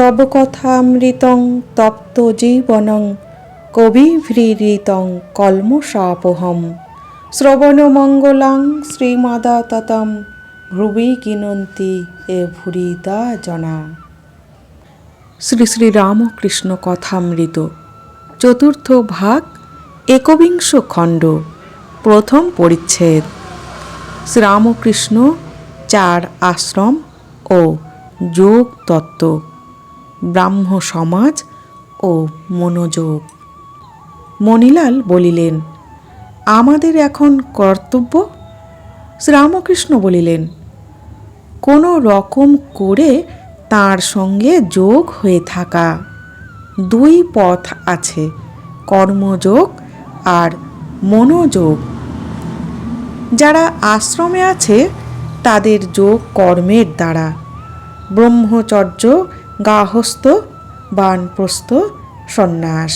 তব কথামৃতং তপ্ত জীবনং কবিভৃতং কলমশাপহম শ্রবণমঙ্গলাং শ্রীমাদাততম ভ্রুবি কিনন্তি এ ভুরিদা জনা। শ্রী শ্রী রামকৃষ্ণ কথামৃত, চতুর্থ ভাগ, একবিংশ খণ্ড, প্রথম পরিচ্ছেদ। শ্রীরামকৃষ্ণ চার আশ্রম ও যোগ তত্ত্ব। ব্রাহ্ম সমাজ ও মনোযোগ। মণিলাল বলিলেন, আমাদের এখন কর্তব্য? শ্রীরামকৃষ্ণ বলিলেন, কোনো রকম করে তার সঙ্গে যোগ হয়ে থাকা। দুই পথ আছে, কর্মযোগ আর মনোযোগ। যারা আশ্রমে আছে, তাদের যোগ কর্মের দ্বারা। ব্রহ্মচর্য গাহস্থ বানপ্রস্থ, সন্ন্যাস।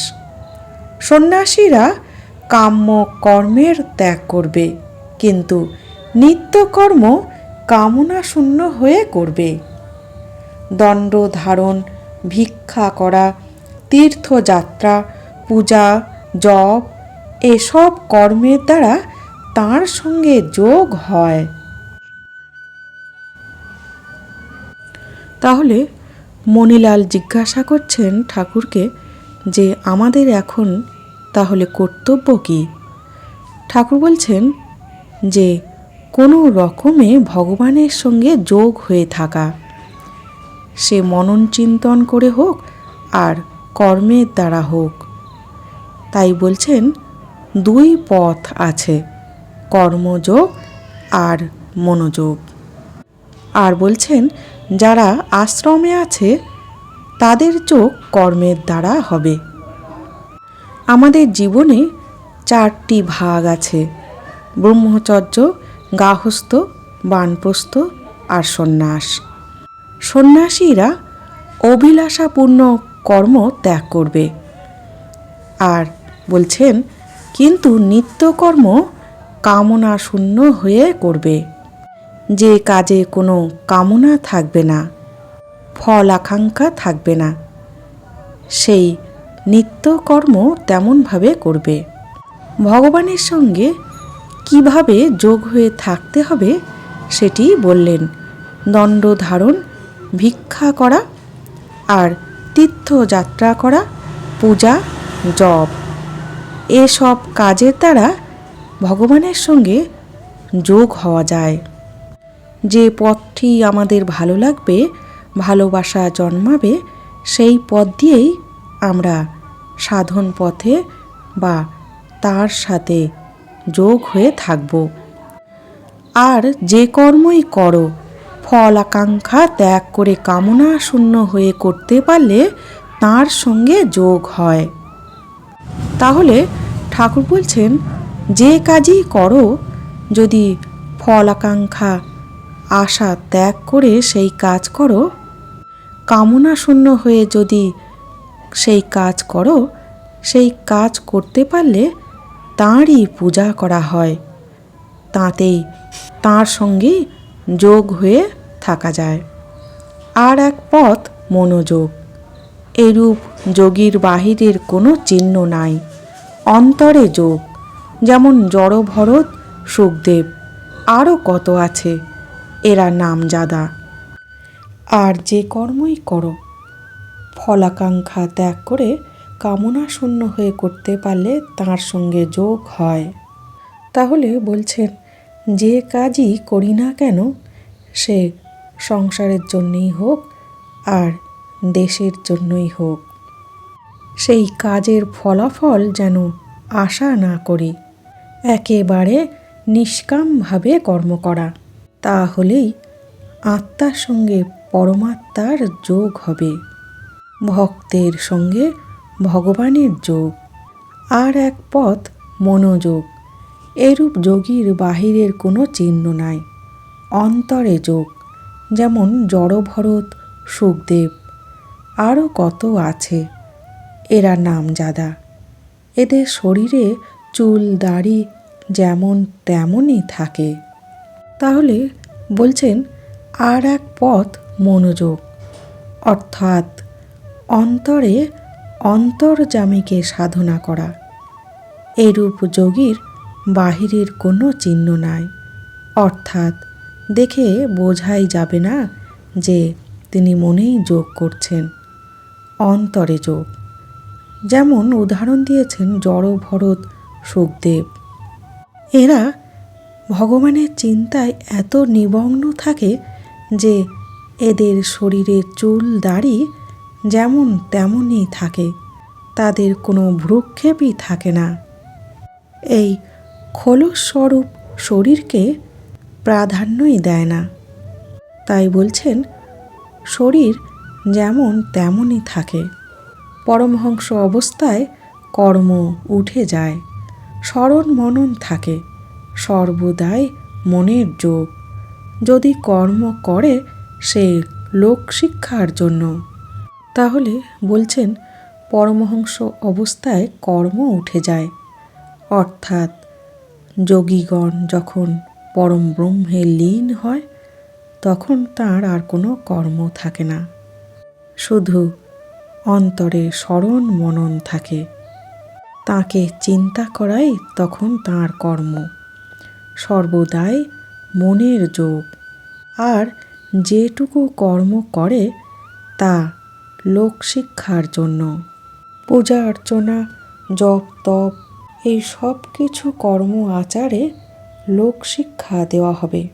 সন্ন্যাসীরা কাম্য কর্মের ত্যাগ করবে, কিন্তু নিত্যকর্ম কামনা শূন্য হয়ে করবে। দণ্ড ধারণ, ভিক্ষা করা, তীর্থযাত্রা, পূজা, জপ, এসব কর্মের দ্বারা তার সঙ্গে যোগ হয়। তাহলে মণিলাল জিজ্ঞাসা করছেন ঠাকুরকে যে, আমাদের এখন তাহলে কর্তব্য কি? ঠাকুর বলছেন যে, কোনো রকমে ভগবানের সঙ্গে যোগ হয়ে থাকা। সে মনন চিন্তন করে হোক আর কর্মের দ্বারা হোক। তাই বলছেন, দুই পথ আছে, কর্মযোগ আর মনোযোগ। আর বলছেন যারা আশ্রমে আছে, তাদের চোখ কর্মের দ্বারা হবে। আমাদের জীবনে চারটি ভাগ আছে, ব্রহ্মচর্য গাহস্থ বানপ্রস্থ আর সন্ন্যাস। সন্ন্যাসীরা অভিলাষাপূর্ণ কর্ম ত্যাগ করবে। আর বলছেন, কিন্তু নিত্যকর্ম কামনা শূন্য হয়ে করবে। যে কাজে কোনো কামনা থাকবে না, ফল আকাঙ্ক্ষা থাকবে না, সেই নিত্যকর্ম তেমনভাবে করবে। ভগবানের সঙ্গে কীভাবে যোগ হয়ে থাকতে হবে সেটি বললেন দণ্ড ধারণ, ভিক্ষা করা আর তীর্থযাত্রা করা, পূজা, জপ। এসব কাজের দ্বারা ভগবানের সঙ্গে যোগ হওয়া যায়। যে পথটি আমাদের ভালো লাগবে, ভালোবাসা জন্মাবে, সেই পথ দিয়েই আমরা সাধন পথে বা তার সাথে যোগ হয়ে থাকব। আর যে কর্মই করো, ফল আকাঙ্ক্ষা ত্যাগ করে কামনা শূন্য হয়ে করতে পারলে তার সঙ্গে যোগ হয়। তাহলে ঠাকুর বলছেন, যে কাজই করো, যদি ফল আকাঙ্ক্ষা আশা ত্যাগ করে সেই কাজ করো। কামনা শূন্য হয়ে যদি সেই কাজ করো, সেই কাজ করতে পারলে তাঁরই পূজা করা হয়। তাঁতেই তাঁর সঙ্গে যোগ হয়ে থাকা যায়। আর এক পথ মনোযোগ। এরূপ যোগীর বাহিরের কোনো চিহ্ন নাই। অন্তরে যোগ। যেমন জড়ভরত সুখদেব। আরও কত আছে? এরা নামজাদা। আর যে কর্মই করো, ফলাকাঙ্ক্ষা ত্যাগ করে কামনা শূন্য হয়ে করতে পারলে তার সঙ্গে যোগ হয়। তাহলে বলছেন, যে কাজই করি না কেন, সে সংসারের জন্যই হোক আর দেশের জন্যই হোক। সেই কাজের ফলাফল যেন আশা না করি, একেবারে নিষ্কামভাবে কর্ম করা। তাহলেই আত্মার সঙ্গে পরমাত্মার যোগ হবে। ভক্তের সঙ্গে ভগবানের যোগ। আর এক পথ মনোযোগ। এরূপ যোগীর বাহিরের কোনো চিহ্ন নাই। অন্তরে যোগ, যেমন জড়ভরত, সুখদেব। আরও কত আছে, এরা নাম নামজাদা এদের শরীরে চুল, দাড়ি যেমন তেমনই থাকে। তাহলে বলছেন, আর এক পথ মনোযোগ। অর্থাৎ অন্তরে অন্তর্জামীকে সাধনা করা। এরূপ যোগীর বাহিরের কোনো চিহ্ন নাই। অর্থাৎ দেখে বোঝাই যাবে না যে তিনি মনেই যোগ করছেন। অন্তরে যোগ। যেমন উদাহরণ দিয়েছেন জড় ভরত সুখদেব। এরা ভগবানের চিন্তায় এত নিমগ্ন থাকে যে এদের শরীরের চুল দাড়ি যেমন তেমনই থাকে, তাদের কোনো ভ্রুক্ষেপই থাকে না। এই খোলস্বরূপ শরীরকে প্রাধান্যই দেয় না। তাই বলছেন, শরীর যেমন তেমনই থাকে। পরমহংস অবস্থায় কর্ম উঠে যায়, স্মরণ মনন থাকে। সর্বদাই মনের যোগ। যদি কর্ম করে সে লোকশিক্ষার জন্য। তাহলে বলছেন, পরমহংস অবস্থায় কর্ম উঠে যায়। অর্থাৎ যোগীগণ যখন পরম ব্রহ্মে লীন হয়, তখন তার আর কোনো কর্ম থাকে না। শুধু অন্তরে স্মরণ মনন থাকে। তাকে চিন্তা করাই তখন তার কর্ম। সর্বদাই মনের যোগ। আর যেটুকু কর্ম করে, তা লোকশিক্ষার জন্য। পূজা অর্চনা, জপ তপ, এই সব কিছু কর্ম আচারে লোকশিক্ষা দেওয়া হবে।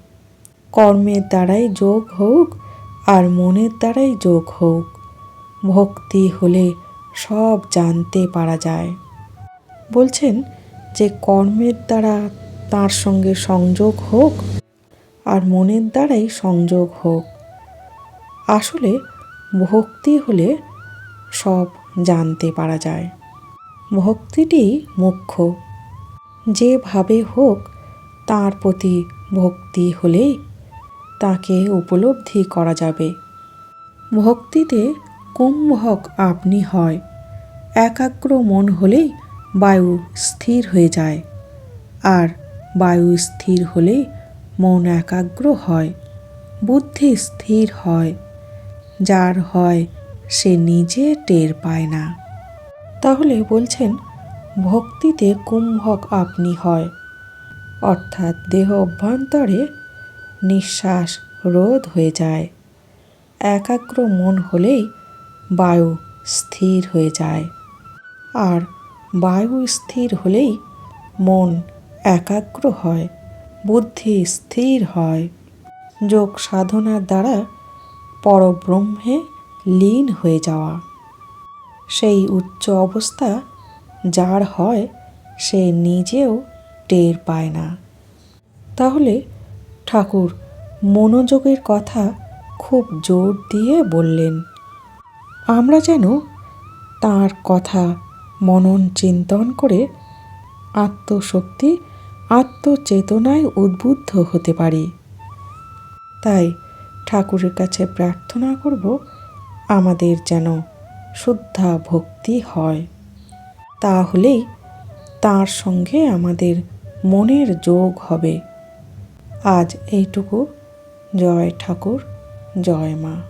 কর্মের দ্বারাই যোগ হোক আর মনের দ্বারাই যোগ হোক, ভক্তি হলে সব জানতে পারা যায়। বলছেন যে কর্মের দ্বারা তার সঙ্গে সংযোগ হোক আর মনের দ্বারাই সংযোগ হোক। আসলে ভক্তি হলে সব জানতে পারা যায়। ভক্তিটি মুখ্য। যেভাবে হোক, তার প্রতি ভক্তি হলেই তাকে উপলব্ধি করা যাবে। ভক্তিতে কুম্ভক আপনি হয়। একাগ্র মন হলেই বায়ু স্থির হয়ে যায়। আর বায়ু স্থির হলেই মন একাগ্র হয়, বুদ্ধি স্থির হয়, যার হয় সে নিজে টের পায় না। তাহলে বলছেন, ভক্তিতে কুম্ভক আপনি হয়। অর্থাৎ দেহ অভ্যন্তরে নিঃশ্বাস রোধ হয়ে যায়। একাগ্র মন হলেই বায়ু স্থির হয়ে যায়। আর বায়ু স্থির হলেই মন একাগ্র হয়, বুদ্ধি স্থির হয়। যোগ সাধনার দ্বারা পরব্রহ্মে লীন হয়ে যাওয়া। সেই উচ্চ অবস্থা যার হয়, সে নিজেও টের পায় না। তাহলে ঠাকুর মনোযোগের কথা খুব জোর দিয়ে বললেন, আমরা যেন তার কথা মনন চিন্তন করে আত্মশক্তি আত্মচেতনায় উদ্বুদ্ধ হতে পারি। তাই ঠাকুরের কাছে প্রার্থনা করব, আমাদের যেন শুদ্ধা ভক্তি হয়। তাহলেই তার সঙ্গে আমাদের মনের যোগ হবে। আজ এইটুকু। জয় ঠাকুর, জয় মা।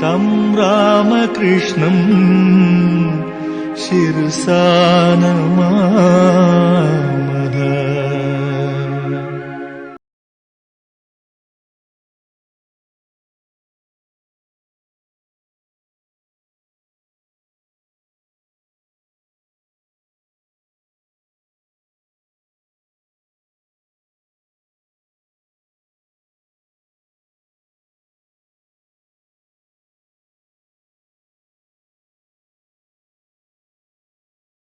तं रामकृष्णम् शिरसा नमा